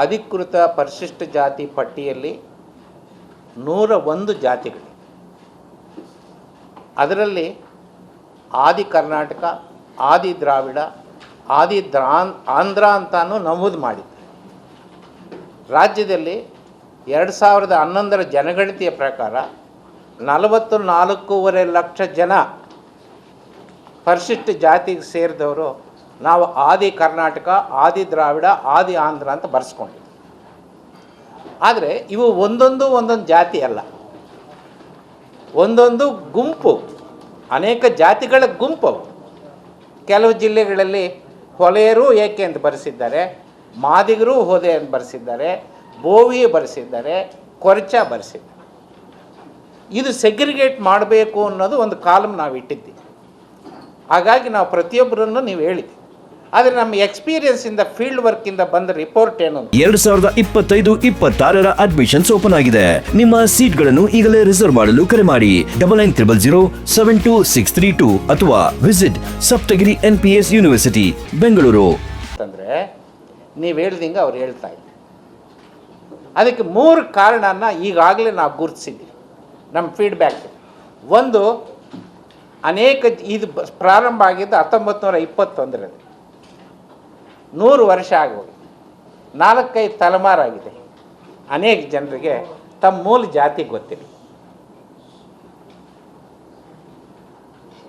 ಅಧಿಕೃತ ಪರಿಶಿಷ್ಟ ಜಾತಿ ಪಟ್ಟಿಯಲ್ಲಿ ನೂರ ಒಂದು ಜಾತಿಗಳು. ಅದರಲ್ಲಿ ಆದಿ ಕರ್ನಾಟಕ, ಆದಿ ದ್ರಾವಿಡ, ಆದಿ ದ್ರಾನ್, ಆಂಧ್ರ ಅಂತಾನು ನಮೂದು ಮಾಡಿದೆ ರಾಜ್ಯದಲ್ಲಿ ಎರಡು ಸಾವಿರದ ಹನ್ನೊಂದರ ಜನಗಣತಿಯ ಪ್ರಕಾರ ನಲವತ್ತು ನಾಲ್ಕೂವರೆ ಲಕ್ಷ ಜನ ಪರಿಶಿಷ್ಟ ಜಾತಿಗೆ ಸೇರಿದವರು ನಾವು ಆದಿ ಕರ್ನಾಟಕ, ಆದಿ ದ್ರಾವಿಡ, ಆದಿ ಆಂಧ್ರ ಅಂತ ಬರೆಸ್ಕೊಂಡಿದ್ವಿ. ಆದರೆ ಇವು ಒಂದೊಂದು ಒಂದೊಂದು ಜಾತಿ ಅಲ್ಲ. ಒಂದೊಂದು ಗುಂಪು, ಅನೇಕ ಜಾತಿಗಳ ಗುಂಪು. ಕೆಲವು ಜಿಲ್ಲೆಗಳಲ್ಲಿ ಹೊಲೆಯರು ಏಕೆ ಅಂತ ಬರೆಸಿದ್ದಾರೆ, ಮಾದಿಗರು ಹೋದೆ ಅಂತ ಬರೆಸಿದ್ದಾರೆ, ಬೋವಿ ಬರೆಸಿದ್ದಾರೆ, ಕೊರಚ ಬರೆಸಿದ್ದಾರೆ. ಇದು ಸೆಗ್ರಿಗೇಟ್ ಮಾಡಬೇಕು ಅನ್ನೋದು ಒಂದು ಕಾಲಮ್ ನಾವು ಇಟ್ಟಿದ್ದೀವಿ ಹಾಗಾಗಿ ನಾವು ಪ್ರತಿಯೊಬ್ಬರನ್ನು ನೀವು ಹೇಳಿದ್ದೀವಿ ಆದರೆ ನಮ್ಮ ಎಕ್ಸ್ಪೀರಿಯನ್ಸ್ ಇಂದ ಫೀಲ್ಡ್ ವರ್ಕ್ ಇಂದ ಬಂದ ರಿಪೋರ್ಟ್ ಏನು? ಎರಡ್ ಸಾವಿರದ ಇಪ್ಪತ್ತೈದು ಇಪ್ಪತ್ತಾರರ ಅಡ್ಮಿಷನ್ಸ್ ಓಪನ್ ಆಗಿದೆ. ನಿಮ್ಮ ಸೀಟ್ಗಳನ್ನು ಈಗಲೇ ರಿಸರ್ವ್ ಮಾಡಲು ಕರೆ ಮಾಡಿ. Double nine triple zero seven two six three two ಅಥವಾ visit Saptagiri N P S university Bengaluru. ಅಂತಂದರೆ ನೀವು ಹೇಳ್ದಂಗೆ ಅವ್ರು ಹೇಳ್ತಾ ಇಲ್ಲ. ಅದಕ್ಕೆ ಮೂರು ಕಾರಣನ ಈಗಾಗಲೇ ನಾವು ಗುರುತಿಸಿದ್ದೀವಿ. ನಮ್ಮ ಫೀಡ್ಬ್ಯಾಕ್ ಒಂದು ಅನೇಕ ಇದು ಪ್ರಾರಂಭ ಆಗಿದ್ದು ಹತ್ತೊಂಬತ್ತು ನೂರ ಇಪ್ಪತ್ತೊಂದರಲ್ಲಿ. ನೂರು ವರ್ಷ ಆಗ್ಬೋದು ನಾಲ್ಕೈದು ತಲೆಮಾರಾಗಿದೆ ಅನೇಕ ಜನರಿಗೆ ತಮ್ಮ ಮೂಲ ಜಾತಿ ಗೊತ್ತಿಲ್ಲ.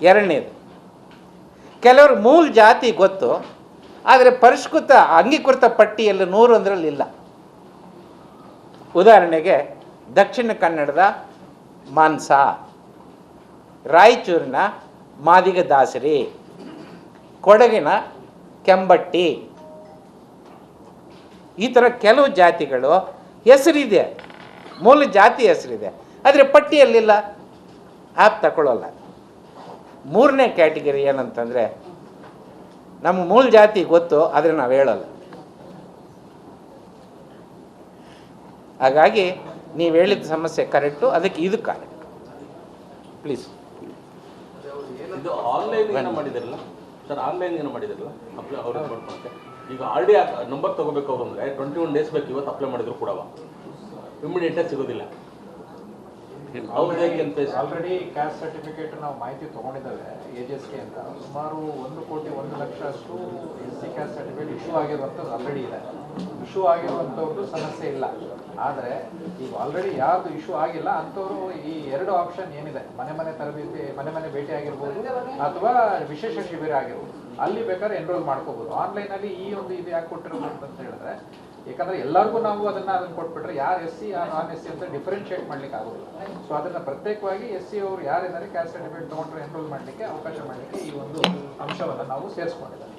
ಎರಡನೇದು ಕೆಲವರು ಮೂಲ ಜಾತಿ ಗೊತ್ತು, ಆದರೆ ಪರಿಷ್ಕೃತ ಅಂಗೀಕೃತ ಪಟ್ಟಿಯಲ್ಲಿ ನೂರು ಅಂದ್ರಲ್ಲಿ ಇಲ್ಲ. ಉದಾಹರಣೆಗೆ, ದಕ್ಷಿಣ ಕನ್ನಡದ ಮಾನ್ಸ, ರಾಯಚೂರಿನ ಮಾದಿಗ ದಾಸರಿ ಕೊಡಗಿನ ಕೆಂಬಟ್ಟಿ ಈ ಥರ ಕೆಲವು ಜಾತಿಗಳು ಹೆಸರಿದೆ. ಮೂಲ ಜಾತಿ ಹೆಸರಿದೆ. ಆದರೆ ಪಟ್ಟಿಯಲ್ಲಿಲ್ಲ. ಆ್ಯಪ್ ತಗೊಳ್ಳೋಲ್ಲ ಮೂರನೇ ಕ್ಯಾಟಗರಿ ಏನಂತಂದರೆ ನಮ್ಮ ಮೂಲ ಜಾತಿ ಗೊತ್ತು ಆದರೆ ನಾವು ಹೇಳಲ್ಲ. ಹಾಗಾಗಿ ನೀವು ಹೇಳಿದ ಸಮಸ್ಯೆ ಕರೆಕ್ಟು ಅದಕ್ಕೆ ಇದು ಕರೆಕ್ಟ್ ಪ್ಲೀಸ್ ಇದು ಆನ್ಲೈನ್ ಏನು ಮಾಡಿದಿರಲ್ಲ? ಸರ್ ಆನ್ಲೈನ್ ಏನು ಮಾಡಿದಿರಲ್ಲ? ಅಪ್ಲೈ ಅವ್ರಿಗೆ ಮಾಡ್ಕೊಳಕ್ಕೆ ಈಗ ಆರ್ ಡಿ ನಂಬರ್ ತಗೋಬೇಕು ಅವ್ರು ಅಂದ್ರೆ ಟ್ವೆಂಟಿ ಒನ್ ಡೇಸ್ ಬೇಕು, ಇವತ್ತು ಅಪ್ಲೈ ಮಾಡಿದ್ರು ಕೂಡ ಇಮಿಡಿಯೇಟಾಗಿ ಸಿಗೋದಿಲ್ಲ. ಆಲ್ರೆಡಿ ಕ್ಯಾಸ್ಟ್ ಸರ್ಟಿಫಿಕೇಟ್ ನಾವು ಮಾಹಿತಿ ತಗೊಂಡಿದ್ದೇವೆ ಎ ಜಿ ಅಂತ. ಸುಮಾರು ಒಂದು ಕೋಟಿ ಒಂದು ಲಕ್ಷ ಅಷ್ಟು S C caste certificate issue ಆಗಿರುವಂಥದ್ದು ಆಲ್ರೆಡಿ ಇದೆ. ಇಶ್ಯೂ ಆಗಿರುವಂಥವ್ರದ್ದು ಸಮಸ್ಯೆ ಇಲ್ಲ. ಆದರೆ ಈಗ ಆಲ್ರೆಡಿ ಯಾರ್ದು ಇಶ್ಯೂ ಆಗಿಲ್ಲ ಅಂಥವ್ರು ಈ ಎರಡು ಆಪ್ಷನ್ ಏನಿದೆ? ಮನೆ ಮನೆ ತರಬೇತಿ, ಮನೆ ಮನೆ ಭೇಟಿ ಆಗಿರ್ಬೋದು, ಅಥವಾ ವಿಶೇಷ ಶಿಬಿರ ಆಗಿರ್ಬೋದು. ಅಲ್ಲಿ ಬೇಕಾದ್ರೆ ಎನ್ರೋಲ್ ಮಾಡ್ಕೋಬೋದು. ಆನ್ಲೈನಲ್ಲಿ ಈ ಒಂದು ಇದು ಯಾಕೆ ಕೊಟ್ಟಿರೋದು ಅಂತ ಹೇಳಿದ್ರೆ ಯಾಕಂದ್ರೆ ಎಲ್ಲರಿಗೂ ನಾವು ಅದನ್ನ ಅದನ್ನ ಕೊಟ್ಬಿಟ್ರೆ ಯಾರು ಎಸ್ ಸಿ ಯಾರು ನಾನ್ ಎಸ್ ಸಿ ಅಂತ ಡಿಫ್ರೆನ್ಶಿಯೇಟ್ ಮಾಡ್ಲಿಕ್ಕೆ ಆಗೋದಿಲ್ಲ. ಸೊ ಅದನ್ನ ಪ್ರತ್ಯೇಕವಾಗಿ ಎಸ್ ಸಿ ಅವರು ಯಾರಿದ್ದಾರೆ ಕ್ಯಾಸ್ಟ್ ಸರ್ಟಿಫಿಕೇಟ್ ತಗೊಂಡ್ರೆ ಎನ್ರೋಲ್ ಮಾಡ್ಲಿಕ್ಕೆ ಅವಕಾಶ ಮಾಡಲಿಕ್ಕೆ ಈ ಒಂದು ಅಂಶವನ್ನ ನಾವು ಸೇರಿಸ್ಕೊಂಡಿದ್ದೇವೆ.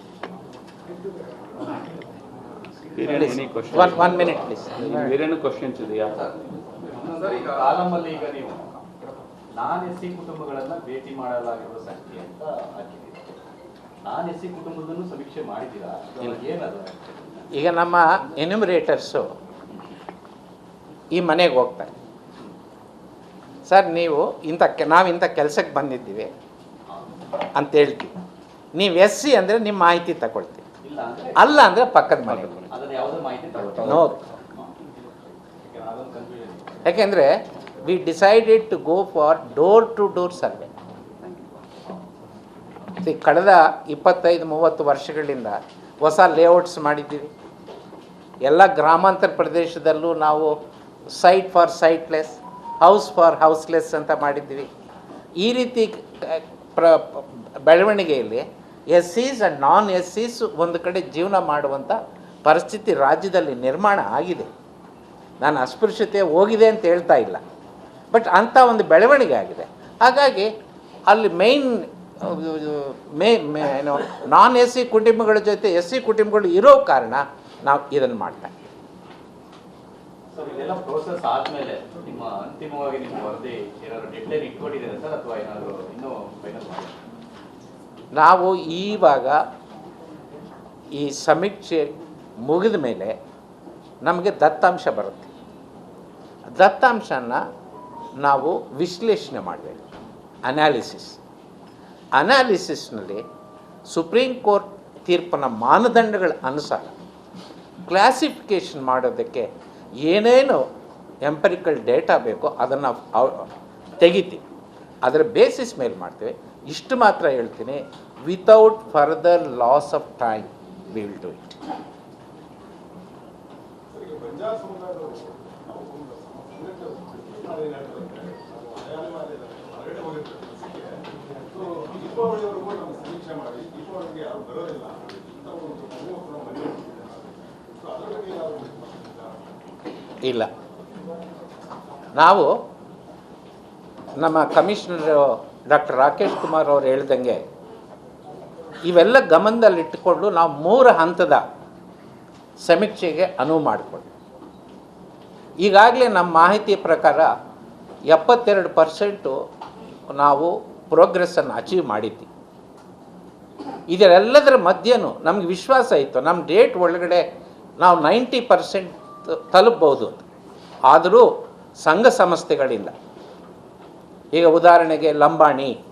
ಬೇರೇನು ಕ್ವಶನ್ಸ್ ಇದೆಯಾ? ಸರ್ ಈಗ ಕಾಲಮಲ್ಲಿ ಈಗ ನೀವು ನಾನ್ ಎಸ್ ಸಿ ಕುಟುಂಬಗಳನ್ನ ಭೇಟಿ ಮಾಡಲಾಗಿರುವ ಸಂಖ್ಯೆ ಅಂತ ಹಾಕಿದ್ದೀರಿ. ನಾನ್ ಎಸ್ ಸಿ ಕುಟುಂಬದನ್ನು ಸಮೀಕ್ಷೆ ಮಾಡಿದ್ದೀರಾ? ಏನದು ಈಗ ನಮ್ಮ ಎನ್ಯುಮರೇಟರ್ಸು ಈ ಮನೆಗೆ ಹೋಗ್ತಾರೆ. ಸರ್ ನೀವು ಇಂಥ ಕೆ ನಾವು ಇಂಥ ಕೆಲಸಕ್ಕೆ ಬಂದಿದ್ದೀವಿ ಅಂತ ಹೇಳ್ತೀವಿ. ನೀವು ಎಸ್ ಸಿ ಅಂದರೆ ನಿಮ್ಮ ಮಾಹಿತಿ ತಗೊಳ್ತೀವಿ. ಅಲ್ಲ ಅಂದರೆ ಪಕ್ಕದ ಮನೆ. ನೋ. ಯಾಕೆಂದರೆ we decided to go for door to door survey ಕಳೆದ ಇಪ್ಪತ್ತೈದು, ಮೂವತ್ತು ವರ್ಷಗಳಿಂದ ಹೊಸ ಲೇಔಟ್ಸ್ ಮಾಡಿದ್ದೀವಿ. ಎಲ್ಲ ಗ್ರಾಮಾಂತರ ಪ್ರದೇಶದಲ್ಲೂ ನಾವು site for siteless house for houseless ಅಂತ ಮಾಡಿದ್ದೀವಿ. ಈ ರೀತಿ ಪ್ರ, ಬೆಳವಣಿಗೆಯಲ್ಲಿ S Cs and non S Cs ಒಂದು ಕಡೆ ಜೀವನ ಮಾಡುವಂಥ ಪರಿಸ್ಥಿತಿ ರಾಜ್ಯದಲ್ಲಿ ನಿರ್ಮಾಣ ಆಗಿದೆ. ನಾನು ಅಸ್ಪೃಶ್ಯತೆ ಹೋಗಿದೆ ಅಂತ ಹೇಳ್ತಾ ಇಲ್ಲ. ಬಟ್ ಅಂಥ ಒಂದು ಬೆಳವಣಿಗೆ ಆಗಿದೆ. ಹಾಗಾಗಿ ಅಲ್ಲಿ ಮೇಯ್ನ್ ಮೇ ಮೇ- ಏನು ನಾನ್ ಎಸ್ ಸಿ ಕುಟುಂಬಗಳ ಜೊತೆ ಎಸ್ ಸಿ ಕುಟುಂಬಗಳು ಇರೋ ಕಾರಣ ನಾವು ಇದನ್ನು ಮಾಡ್ತಾ ಇದ್ದೀವಿ. ನಾವು ಈವಾಗ ಈ ಸಮೀಕ್ಷೆ ಮುಗಿದ ಮೇಲೆ ನಮಗೆ ದತ್ತಾಂಶ ಬರುತ್ತೆ. ದತ್ತಾಂಶನ ನಾವು ವಿಶ್ಲೇಷಣೆ ಮಾಡಬೇಕು. ಅನಾಲಿಸಿಸ್ ಅನಾಲಿಸಿಸ್ನಲ್ಲಿ ಸುಪ್ರೀಂ ಕೋರ್ಟ್ ತೀರ್ಪನ ಮಾನದಂಡಗಳ ಅನುಸಾರ ಕ್ಲಾಸಿಫಿಕೇಷನ್ ಮಾಡೋದಕ್ಕೆ ಏನೇನು ಎಂಪರಿಕಲ್ ಡೇಟಾ ಬೇಕೋ ಅದನ್ನು ತೆಗಿತೀವಿ. ಅದರ ಬೇಸಿಸ್ ಮೇಲೆ ಮಾಡ್ತೇವೆ. ಇಷ್ಟು ಮಾತ್ರ ಹೇಳ್ತೀನಿ. Without further loss of time we will do it ಇಲ್ಲ. ನಾವು ನಮ್ಮ ಕಮಿಷನರ್ ಡಾಕ್ಟರ್ ರಾಕೇಶ್ ಕುಮಾರ್ ಅವರು ಹೇಳ್ದಂಗೆ ಇವೆಲ್ಲ ಗಮನದಲ್ಲಿಟ್ಟುಕೊಂಡು ನಾವು ಮೂರು ಹಂತದ ಸಮೀಕ್ಷೆಗೆ ಅನುವು ಮಾಡಿಕೊಂಡು ಈಗಾಗಲೇ ನಮ್ಮ ಮಾಹಿತಿ ಪ್ರಕಾರ ಎಪ್ಪತ್ತೆರಡು ಪರ್ಸೆಂಟು ನಾವು ಪ್ರೋಗ್ರೆಸ್ಸನ್ನು ಅಚೀವ್ ಮಾಡಿದ್ವಿ. ಇದರೆಲ್ಲದರ ಮಧ್ಯನೂ ನಮಗೆ ವಿಶ್ವಾಸ ಇತ್ತು. ನಮ್ಮ ಡೇಟ್ ಒಳಗಡೆ ನಾವು ನೈಂಟಿ ಪರ್ಸೆಂಟ್ ತಲುಪ್ಬೋದು ಅಂತ. ಆದರೂ ಸಂಘ ಸಂಸ್ಥೆಗಳಿಲ್ಲ. ಈಗ ಉದಾಹರಣೆಗೆ ಲಂಬಾಣಿ,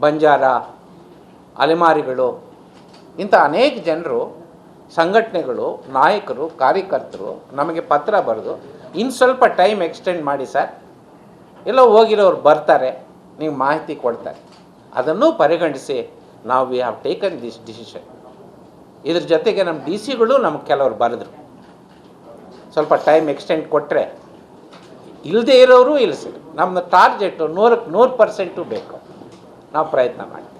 ಬಂಜಾರ, ಅಲೆಮಾರಿಗಳು, ಇಂಥ ಅನೇಕ ಜನರು, ಸಂಘಟನೆಗಳು, ನಾಯಕರು, ಕಾರ್ಯಕರ್ತರು ನಮಗೆ ಪತ್ರ ಬರೆದು ಇನ್ನು ಸ್ವಲ್ಪ ಟೈಮ್ ಎಕ್ಸ್ಟೆಂಡ್ ಮಾಡಿ ಸರ್. ಎಲ್ಲೋ ಹೋಗಿರೋರು ಬರ್ತಾರೆ ನೀವು ಮಾಹಿತಿ ಕೊಡ್ತಾರೆ. ಅದನ್ನು ಪರಿಗಣಿಸಿ ನಾವು we have taken this decision ಇದ್ರ ಜೊತೆಗೆ ನಮ್ಮ ಡಿ ಸಿಗಳು ನಮ್ಗೆ ಕೆಲವರು ಬರೆದ್ರು. ಸ್ವಲ್ಪ ಟೈಮ್ ಎಕ್ಸ್ಟೆಂಡ್ ಕೊಟ್ಟರೆ ಇಲ್ಲದೆ ಇರೋರು ಇಲ್ಲ ಸರ್ ನಮ್ಮ ಟಾರ್ಗೆಟು ನೂರಕ್ಕೆ ನೂರು ಪರ್ಸೆಂಟು ಬೇಕು. ನಾವು ಪ್ರಯತ್ನ ಮಾಡ್ತೀವಿ.